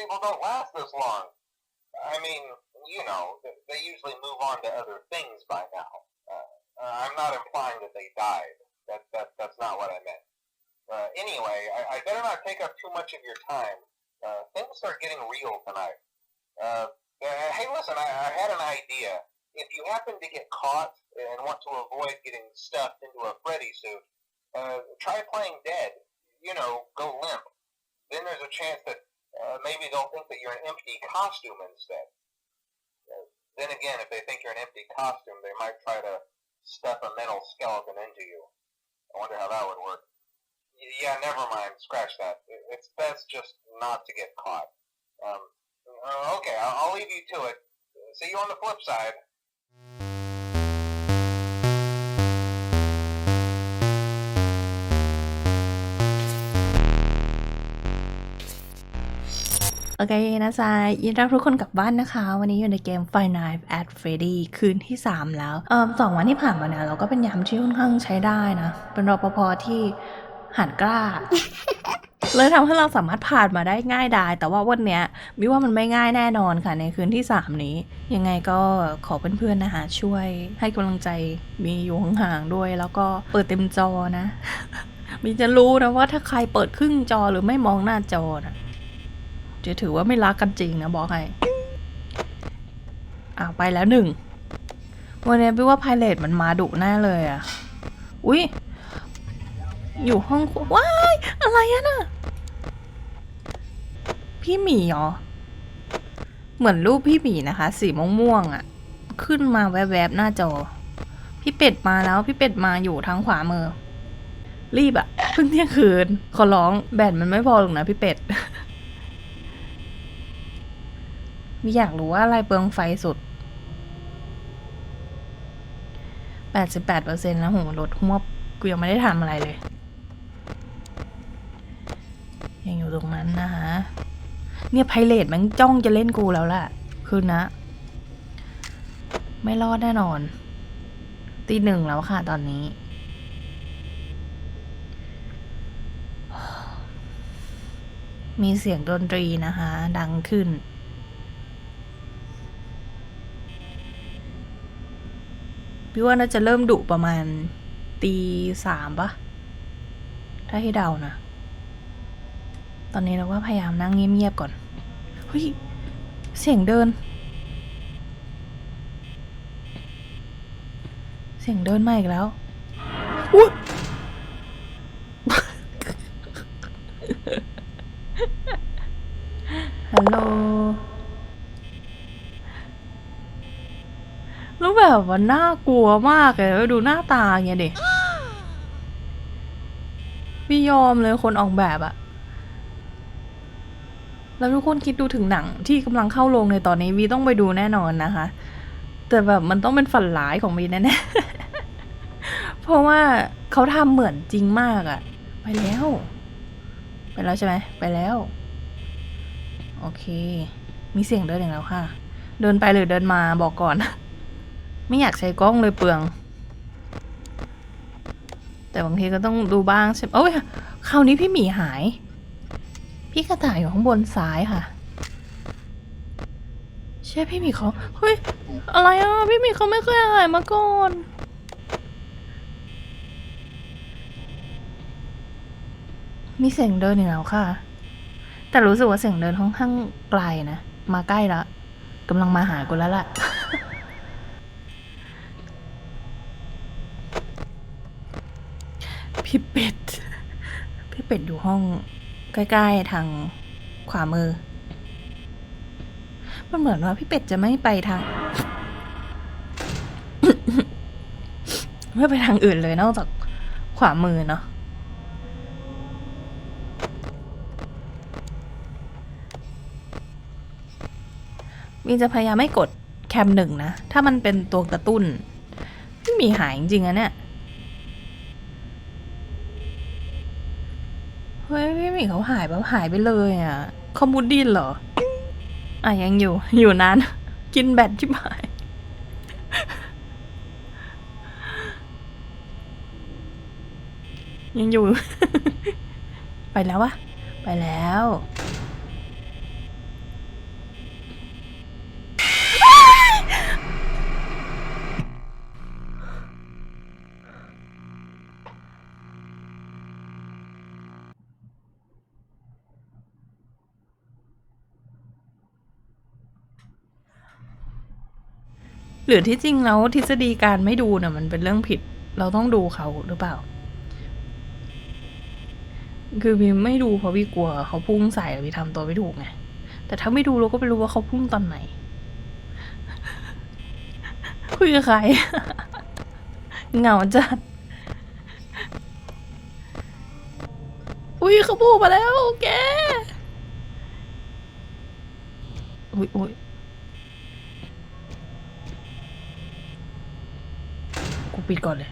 people don't last this long. I mean, you know, they usually move on to other things by now. Uh, uh, I'm not implying that they died. That, that that's not what I meant. Uh, anyway, I, I better not take up too much of your time. Uh, things are getting real tonight. Uh, uh, hey, listen, I, I had an idea. If you happen to get caught and want to avoid getting stuffed into a Freddy suit, uh, try playing dead. You know, go limp. Then there's a chance that uh, maybe they'll think that you're an empty costume instead. Then again, if they think you're an empty costume, they might try to stuff a metal skeleton into you. I wonder how that would work. Yeah, never mind. Scratch that. It's best just not to get caught. Um, uh, okay, I'll leave you to it. See you on the flip side. โอเคนะซายยินดีรับทุกคนกลับบ้านนะคะ วันนี้อยู่ในเกม Five Nights at Freddy คืนที่ 3 แล้วเออสองวันที่ผ่านมาเนี่ยเราก็เป็นยามที่ค่อนข้างใช้ได้นะ เป็นรปภที่หันกล้า เลยทำให้เราสามารถผ่านมาได้ง่ายดาย แต่ว่าวันเนี้ยมิว่ามันไม่ง่ายแน่นอนค่ะในคืนที่ 3 นี้ ยังไงก็ขอเพื่อนๆนะคะช่วยให้กำลังใจมีอยู่ห่างๆด้วย แล้วก็เปิดเต็มจอนะ มีจะรู้นะว่าถ้าใครเปิดครึ่งจอหรือไม่มองหน้าจอนะ จะถือว่าไม่รักกันจริงนะบอกให้อ้าไปแล้วหนึ่ง วันนี้พี่ว่าไพเรตมันมาดุแน่เลยอะ อุ้ยอยู่ห้องวว้ายอะไรอะน่ะ พี่หมีเหรอ เหมือนรูปพี่หมีนะคะ สีม่วงๆอะ ขึ้นมาแวบๆหน้าจอ พี่เป็ดมาแล้วพี่เป็ดมาอยู่ทางขวามือ รีบอะเพิ่งเที่ยงคืนขอร้องแบตมันไม่พอหรอกนะพี่เป็ด มีอยากรู้ว่าอะไรเปลืองไฟสุด 88%แล้วโหรถหวบกูยังไม่ได้ทำอะไรเลย ยังอยู่ตรงนั้นนะคะเนี่ยไพเรตมันจ้องจะเล่นกูแล้วล่ะ คือนะ ไม่รอดแน่นอน ตีหนึ่งแล้วค่ะตอนนี้ มีเสียงดนตรีนะคะ ดังขึ้น พี่ว่าน่าจะเริ่มดุประมาณตีสามปะถ้าให้เดานะ ตอนนี้เราก็พยายามนั่งเงียบๆก่อน เฮ้ย เสียงเดิน เสียงเดินมาอีกแล้วอุ๊ยฮัลโหล แบบว่าน่ากลัวมากเลยดูหน้าตาอย่างเงี้ยดิพี่ยอมเลยคนออกแบบอะแล้วทุกคนคิดดูถึงหนังที่กำลังเข้าโรงในตอนนี้วีต้องไปดูแน่นอนนะคะ แต่แบบมันต้องเป็นฝันร้ายของวีแน่ๆ เพราะว่าเขาทำเหมือนจริงมากอะไปแล้ว ไปแล้วใช่ไหมไปแล้ว โอเค มีเสียงเดินอย่างแล้วค่ะ เดินไปหรือเดินมาบอกก่อน ไม่อยากใช้กล้องเลยเปลือง แต่บางทีก็ต้องดูบ้างใช่ไหมโอ้ยคราวนี้พี่หมีหาย พี่กระต่ายอยู่ข้างบนซ้ายค่ะใช่พี่หมีเขาเฮ้ยอะไรอะพี่หมีเขาไม่เคยหายมาก่อนมีเสียงเดินอีกแล้วค่ะ แต่รู้สึกว่าเสียงเดินค่อนข้างไกลนะ มาใกล้ละกำลังมาหากูแล้วล่ะ พี่เป็ด พี่เป็ดอยู่ห้อง ใกล้ ๆ ทางขวามือ มันเหมือนว่าพี่เป็ดจะไม่ไปทาง ไม่ไปทางอื่นเลยนอกจากขวามือเนาะมีจะพยายามไม่กดแคมหนึ่งนะ ถ้ามันเป็นตัวกระตุ้น ไม่มีหายจริงๆอะเนี่ย เฮ้ยพี่ หมีเขาหายแบบหายไปเลยอะเขามุดดินเหรอ อะยังอยู่ อยู่นาน กินแบตที่หายยังอยู่ ไปแล้ววะ ไปแล้ว หรือที่จริงแล้วทฤษฎีการไม่ดูน่ะมันเป็นเรื่องผิด เราต้องดูเขาหรือเปล่า คือพี่ไม่ดูเพราะพี่กลัวเขาพุ่งใส่พี่ทำตัวไม่ถูกไงแต่ถ้าไม่ดูเราก็ไม่รู้ว่าเขาพุ่งตอนไหนคุยกับใครเหงาจัดอุ้ยเขาพูดมาแล้วแกอุ้ยอุ้ย ปิดก่อนเลย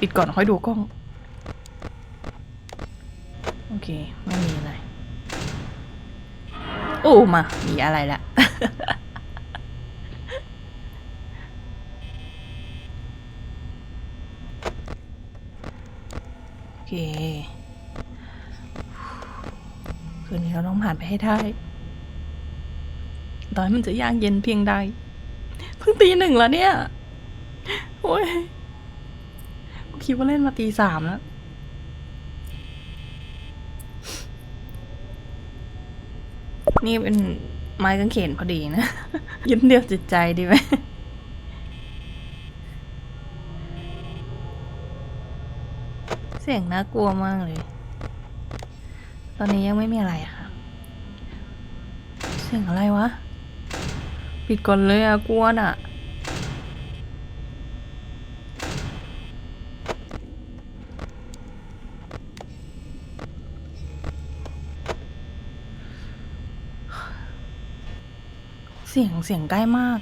ปิดก่อนค่อยดูกล้อง โอเค ไม่มีอะไร โอ้ มา มีอะไรละ โอเค คืนนี้เราต้องผ่านไปให้ได้ตอนมันจะยากเย็นเพียงใด เพิ่งตีหนึ่งแล้วเนี่ย โอ้ยกูคิดว่าเล่นมาตีสามแล้วนี่เป็นไม้กางเขนพอดีนะ ยึดเดียวจิตใจดีไหมเสียงน่ากลัวมากเลย ตอนนี้ยังไม่มีอะไรอะค่ะ เสียงอะไรวะ ปิดก่อนเลยอะกลัวน่ะ เสียงเสียงใกล้มาก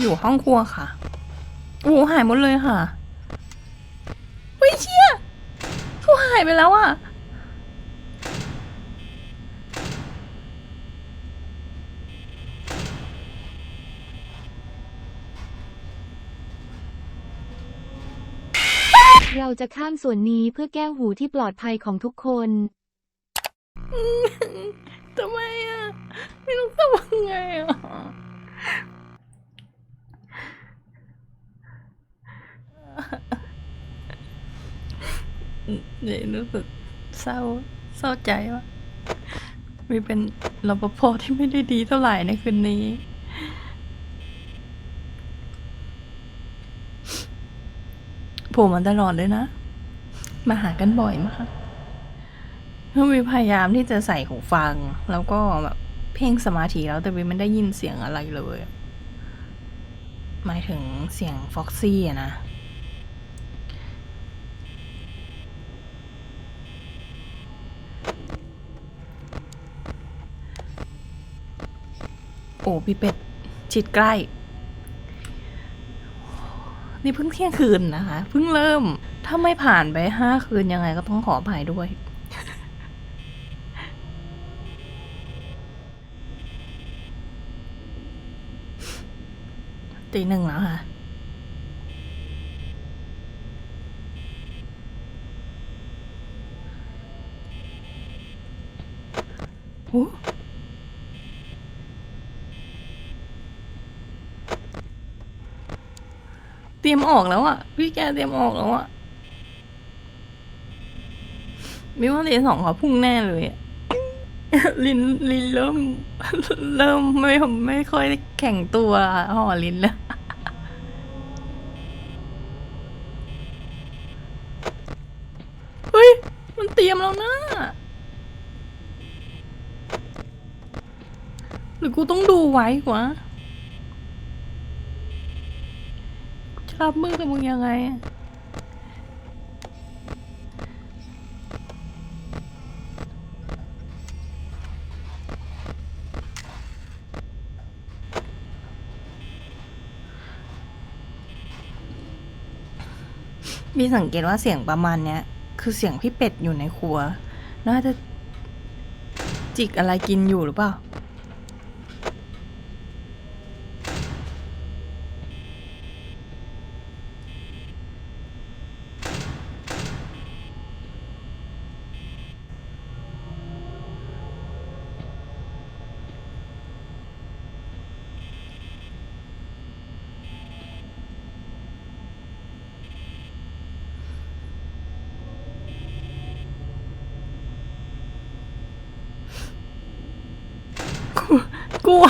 อยู่ห้องครัวค่ะโอ้หายหมดเลยค่ะเฮ้ยเชี่ยเขาหายไปแล้วอะเราจะข้ามส่วนนี้เพื่อแก้หูที่ปลอดภัยของทุกคน ทำไมอะไม่รู้ทำยังไงอะเนี่ยรู้สึกเศร้าเศร้าใจว่ามีเป็นรปภที่ไม่ได้ดีเท่าไหร่ในคืนนี้ผมมันตลอดเลยนะ มาหากันบ่อยมาก คือวิพยายามที่จะใส่หูฟัง แล้วก็แบบเพ่งสมาธิแล้วแต่วิไม่ได้ยินเสียงอะไรเลย หมายถึงเสียงฟ็อกซี่อะนะ โอ้พี่เป็ดชิดใกล้ นี่เพิ่งเที่ยงคืนนะคะ เพิ่งเริ่ม ถ้าไม่ผ่านไปห้าคืนยังไงก็ต้องขออภัยด้วย ตีหนึ่งแล้วค่ะ โอ้เตรียมออกแล้วอะพี่แกเตรียมออกแล้วอะมิว่าเรียนสองเขาพุ่งแน่เลยอะ ลิ้นลิ้นเริ่ม เริ่มไม่ผมไม่ค่อยแข็งตัวห่อลิ้นแล้วเฮ้ย มันเตรียมแล้วนะหรือกูต้องดูไว้วะจะรับมือกับมึงยังไงอะ พี่สังเกตว่าเสียงประมาณเนี้ย คือเสียงพี่เป็ดอยู่ในครัว น่าจะจิกอะไรกินอยู่หรือเปล่า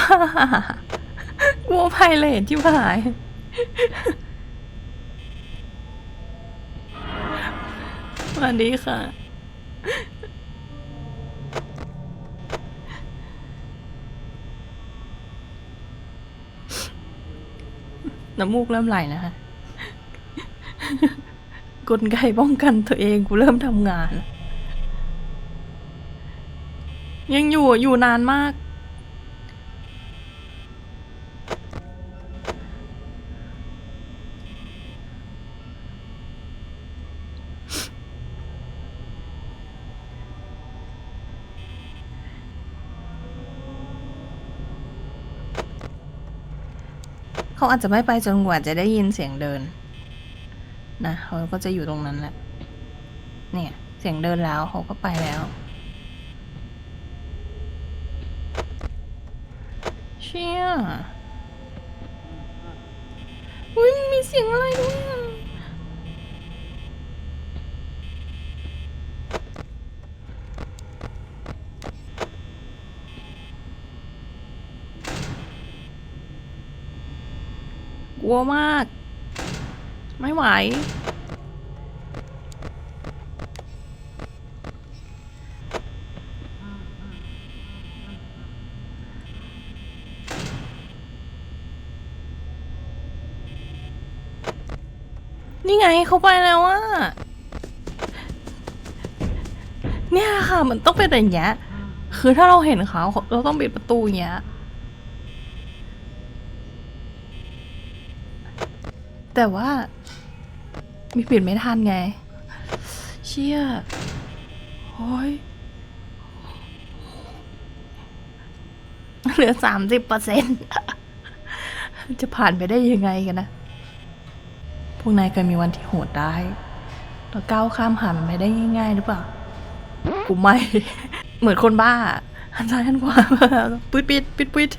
เกลัวกลัวไพเรตที่หาย สวัสดีค่ะ น้ำมูกเริ่มไหลนะคะกลไกป้องกันตัวเองกูเริ่มทำงาน ยังอยู่อยู่นานมาก เขาอาจจะไม่ไปจนกว่าจะได้ยินเสียงเดิน นะเขาก็จะอยู่ตรงนั้นแหละ เนี่ย เสียงเดินแล้วเขาก็ไปแล้วเชี่ยอุ้ยมีเสียงอะไรด้วย ลัวมาก ไม่ไหว นี่ไงเขาไปแล้วอะเนี่ยค่ะ มันต้องเป็นอย่เงี้ย คือถ้าเราเห็นเขาเราต้องปิดประตูอย่างเงี้ย แต่ว่า มีปิดไม่ทันไง เชี่ยโอ้ยเหลือสามสิบเปอร์เซ็นต์จะผ่านไปได้ยังไงกันนะ พวกนายเคยมีวันที่โหดได้แล้วก้าวข้ามผ่านมันไปได้ง่ายๆหรือเปล่า กูไม่ เหมือนคนบ้าหันซ้ายหันขวาปิดปิดปิดปิด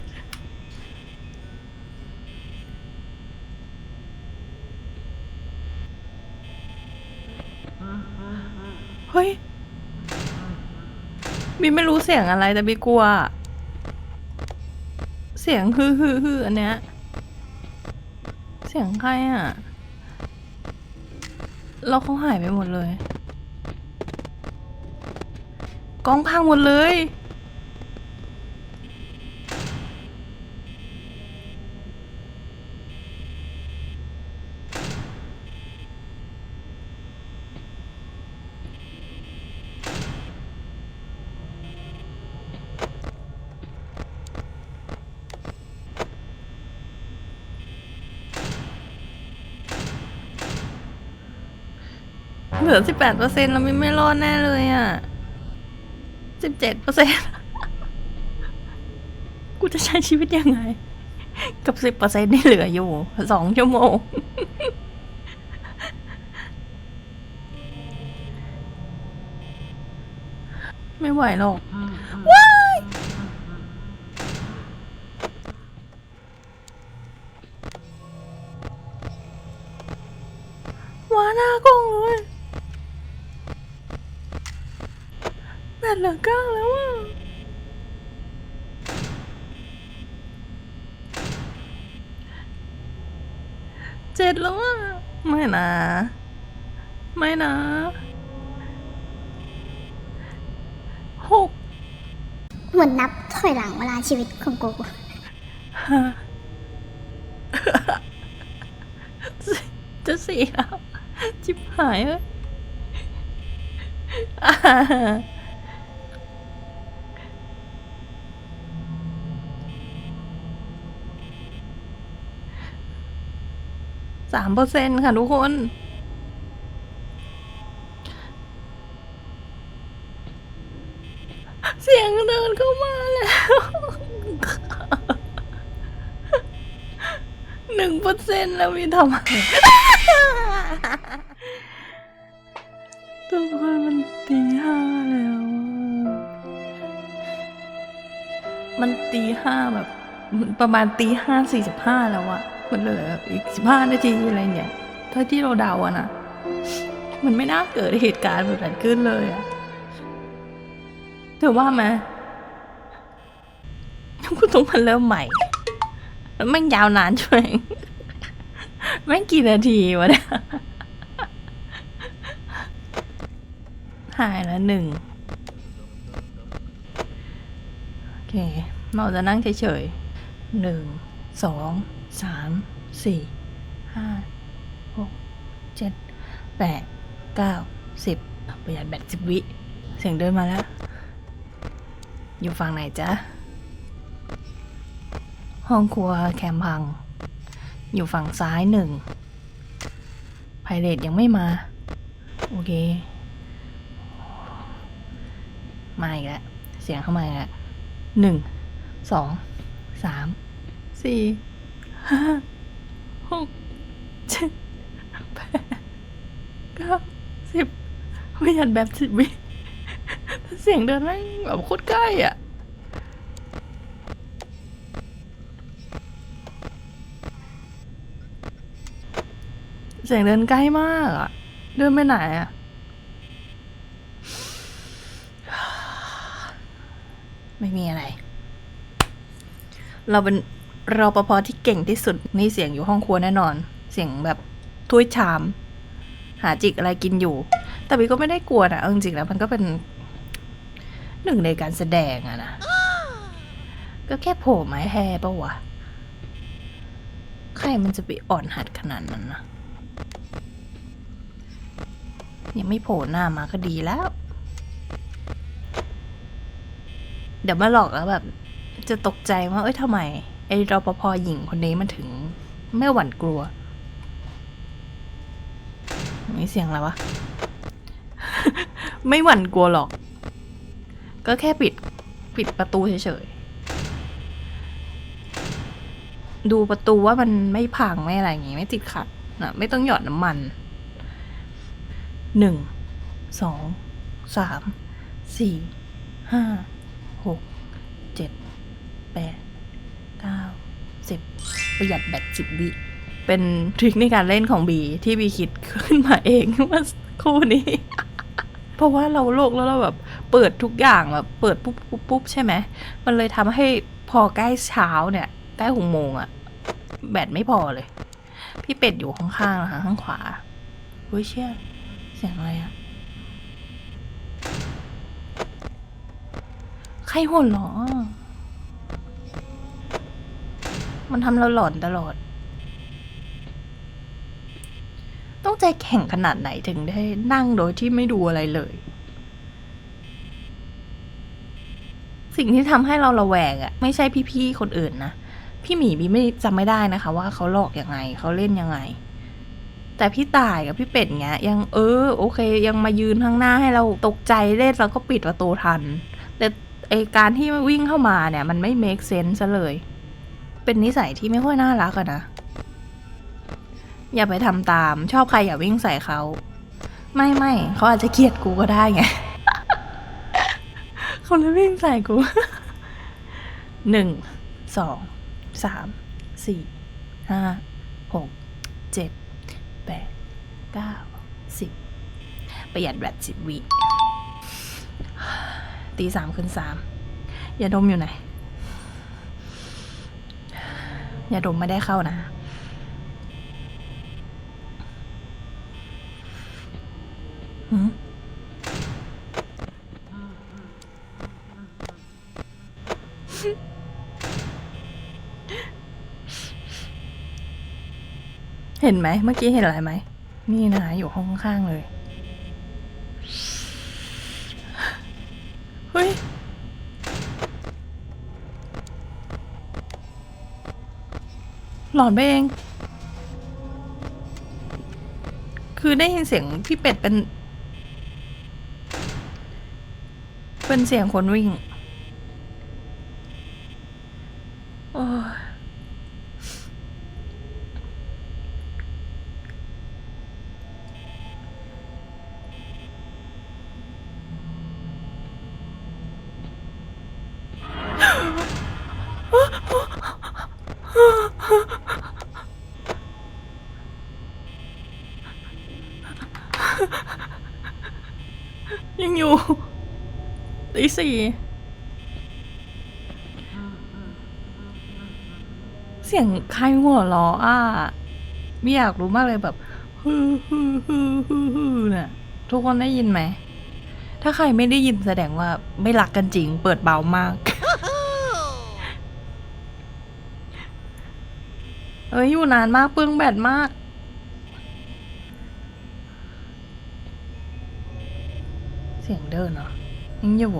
เฮ้ย บีไม่รู้เสียงอะไรแต่บีกลัว เสียงฮือฮือฮืออันเนี้ย เสียงใครอะ เราเขาหายไปหมดเลยกล้องพังหมดเลย ลือสิบแปดเปอร์เซ็นต์เราไม่ไม่รอดแน่เลยอะสิบเจ็ดเปอร์เซ็นต์กูจะใช้ชีวิตยังไง กับสิบเปอร์เซ็นต์ที่เหลืออยู่สองชั่วโมง ไม่ไหวหรอก เหลือเก้าแล้วอะเจ็ดแล้วอะไม่นะ ไม่นะหกเหมือนนับถอยหลังเวลาชีวิตของกูห้าจะสี่แล้วจิบหายเลย สามเปอร์เซ็นค่ะทุกคน เสียงเดินเข้ามาแล้วหนึ่งเปอร์เซ็นแล้วมีทำไมทุกคนมันตีห้าแล้วอะมันตีห้าแบบ ประมาณตีห้าสี่สิบห้าแล้วอะ มันเหลืออีกสิบห้านาทีอะไรเนี่ยถ้าที่เราเดาอะนะมันไม่น่าเกิดเหตุการณ์แบบนั้นขึ้นเลยอะเธอว่าไหมกูต้องมาเริ่มใหม่แล้วแม่งยาวนานช่วยแม่งกี่นาทีวะเนี่ยหายแล้วหนึ่งโอเคเราจะนั่งเฉยๆหนึ่งสอง สามสี่ห้าหกเจ็ดแปดเก้าสิบประหยัดแบตสิบวิ เสียงเดินมาแล้ว อยู่ฝั่งไหนจ๊ะ ห้องครัวแคมพัง อยู่ฝั่งซ้ายหนึ่งไพเรตยังไม่มา โอเค มาอีกแล้ว เสียงเข้ามาอีกแล้วหนึ่งสองสามสี่ ห้าหกเจ็ดแปดเก้าสิบประหยัดแบบสิบวิเสียงเดินแม่งแบบโคตรใกล้อะเสียงเดินใกล้มากอะ เดินไปไหนอะไม่มีอะไร เราเป็น รอปภที่เก่งที่สุดนี่เสียงอยู่ห้องครัวแน่นอน เสียงแบบถ้วยชาม หาจิกอะไรกินอยู่ แต่บีก็ไม่ได้กลัวนะเอาจริงๆแล้วมันก็เป็นหนึ่งในการแสดงอะนะก็แค่โผล่ไม้แห่ปะวะใครมันจะไปอ่อนหัดขนาดนั้นนะยังไม่โผล่หน้ามาก็ดีแล้ว เดี๋ยวมาหลอกแล้วแบบ จะตกใจว่าเอ้ยทำไม ไอ้รปภหญิงคนนี้มันถึง ไม่หวั่นกลัวนี่เสียงอะไรวะ ไม่หวั่นกลัวหรอก ก็แค่ปิดปิดประตูเฉยๆ ดูประตูว่ามันไม่พังไม่อะไรอย่างงี้ ไม่ติดขัดนะไม่ต้องหยอดน้ำมัน หนึ่ง สอง สาม สี่ ห้า หก เจ็ด แปด 10 ประหยัดแบต10 วิ เป็นทริคในการเล่นของบีที่บีคิดขึ้นมาเองเมื่อคู่นี้ เพราะว่าเราโลกแล้วเราแบบเปิดทุกอย่างแบบเปิดปุ๊บปุ๊บปุ๊บใช่ไหม มันเลยทำให้พอใกล้เช้าเนี่ยใกล้หกโมงอะแบตไม่พอเลย พี่เป็ดอยู่ข้างๆนะคะข้างขวาเฮ้ยเชี่ยเสียงอะไรอะใครหัวหรอ มันทำเราหลอนตลอด ต้องใจแข็งขนาดไหนถึงได้นั่งโดยที่ไม่ดูอะไรเลย สิ่งที่ทำให้เราระแวงอะไม่ใช่พี่ๆคนอื่นนะพี่หมีบีไม่จำไม่ได้นะคะ ว่าเขาหลอกยังไงเขาเล่นยังไง แต่พี่ตายกับพี่เป็ดเงี้ย ยังเออ โอเค ยังมายืนข้างหน้าให้เราตกใจเล่นแล้วก็ปิดประตูทัน แต่ไอการที่วิ่งเข้ามาเนี่ย มันไม่ make sense เลย เป็นนิสัยที่ไม่ค่อยน่ารักอะนะ อย่าไปทำตาม ชอบใครอย่าวิ่งใส่เขา ไม่ไม่เขาอาจจะเกลียดกูก็ได้ไงเขาเลยวิ่งใส่กูหนึ่งสองสามสี่ห้าหกเจ็ดแปดเก้าสิบประหยัดแบตสิบวิตีสามคืนสามอย่าดมอยู่ไหน อ ย่าดมไม่ได้เข้านะ เห็นไหม เมื่อกี้เห็นอะไรไหม นี่นะอยู่ห้องข้างๆเลย เฮ้ย หลอนไปเอง คือได้ยินเสียงพี่เป็ดเป็น เป็นเสียงคนวิ่ง โอ้ยยังอยู่ตี สี่เสียงใครหัวเราะอะไม่อยากรู้มากเลยแบบฮือฮือฮือฮือฮือเนี่ยทุกคนได้ยินไหม ถ้าใครไม่ได้ยินแสดงว่าไม่รักกันจริง เปิดเบามาก เอ้ยอยู่นานมากเปลืองแบตมากเสียงเดินเหรอยังอยู่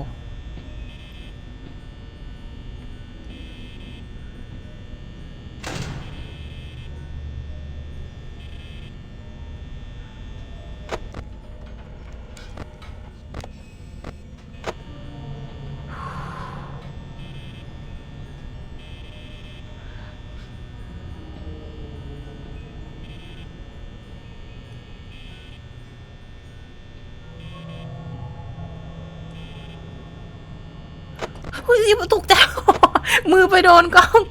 เฮ้ยตกใจ มือไปโดนกล้อง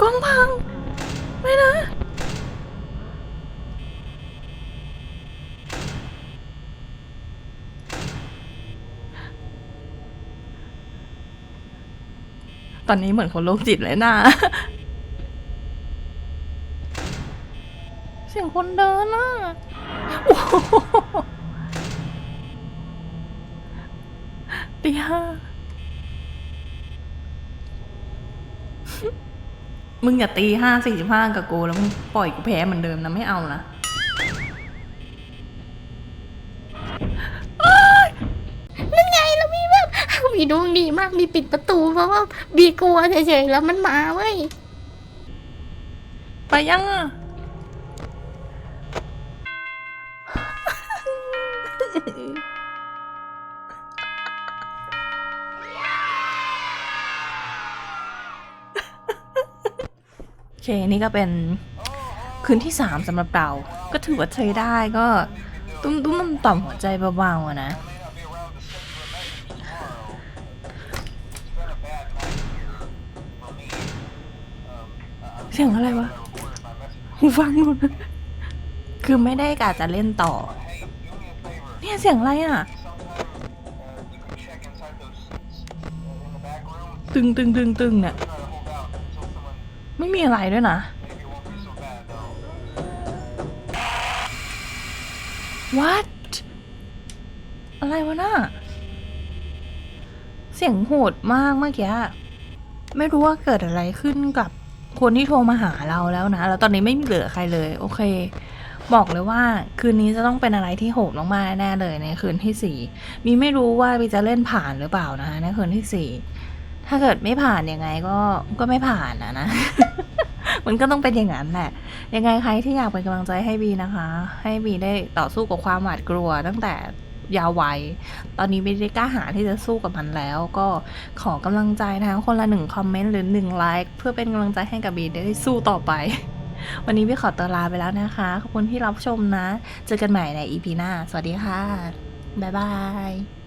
กล้องพัง ไม่นะ ตอนนี้เหมือนคนโรคจิตเลยนะ เสียงคนเดินอะโอ้โหตีห้ามึงอย่าตีห้าสี่สิบห้ากับกูแล้วมึงปล่อยกูแพ้เหมือนเดิมนะไม่เอานะ นั่นไงแล้วมีแบบีดวงดีมากมีปิดประตูเพราะว่าบีกลัวเฉยๆแล้วมันมาเว้ยไปยังอะโอเค นี่ก็เป็นคืนที่สามสำหรับเรา ก็ถือว่าใช้ได้ก็ตุ้มตุ้มต่ำต่อมหัวใจเบาๆนะ เสียงอะไรวะหูฟังหลุดคือไม่ได้กะจะเล่นต่อ เนี่ยเสียงอะไรอะ ตึงตึงตึงตึงเนี่ย ไม่มีอะไรด้วยนะ what อะไรวะน่ะ เสียงโหดมากเมื่อกี้ ไม่รู้ว่าเกิดอะไรขึ้นกับ คนที่โทรมาหาเราแล้วนะ แล้วตอนนี้ไม่มีเหลือใครเลย โอเค บอกเลยว่าคืนนี้จะต้องเป็นอะไรที่โหดมากๆแน่เลยในคืนที่สี่มีไม่รู้ว่าบีจะเล่นผ่านหรือเปล่านะคะในคืนที่สี่ถ้าเกิดไม่ผ่านยังไงก็ก็ไม่ผ่านอะนะมันก็ต้องเป็นอย่างนั้นแหละ ยังไงใครที่อยากเป็นกำลังใจให้บีนะคะ ให้บีได้ต่อสู้กับความหวาดกลัวตั้งแต่ ยาววัยตอนนี้บีได้กล้าหาที่จะสู้กับมันแล้ว ก็ขอกำลังใจนะคะคนละหนึ่งคอมเมนต์หรือหนึ่งไลค์เพื่อเป็นกำลังใจให้กับบีได้สู้ต่อไป วันนี้พี่ขอตัวลาไปแล้วนะคะ ขอบคุณที่รับชมนะ เจอกันใหม่ในอีพีหน้า สวัสดีค่ะ บ๊ายบาย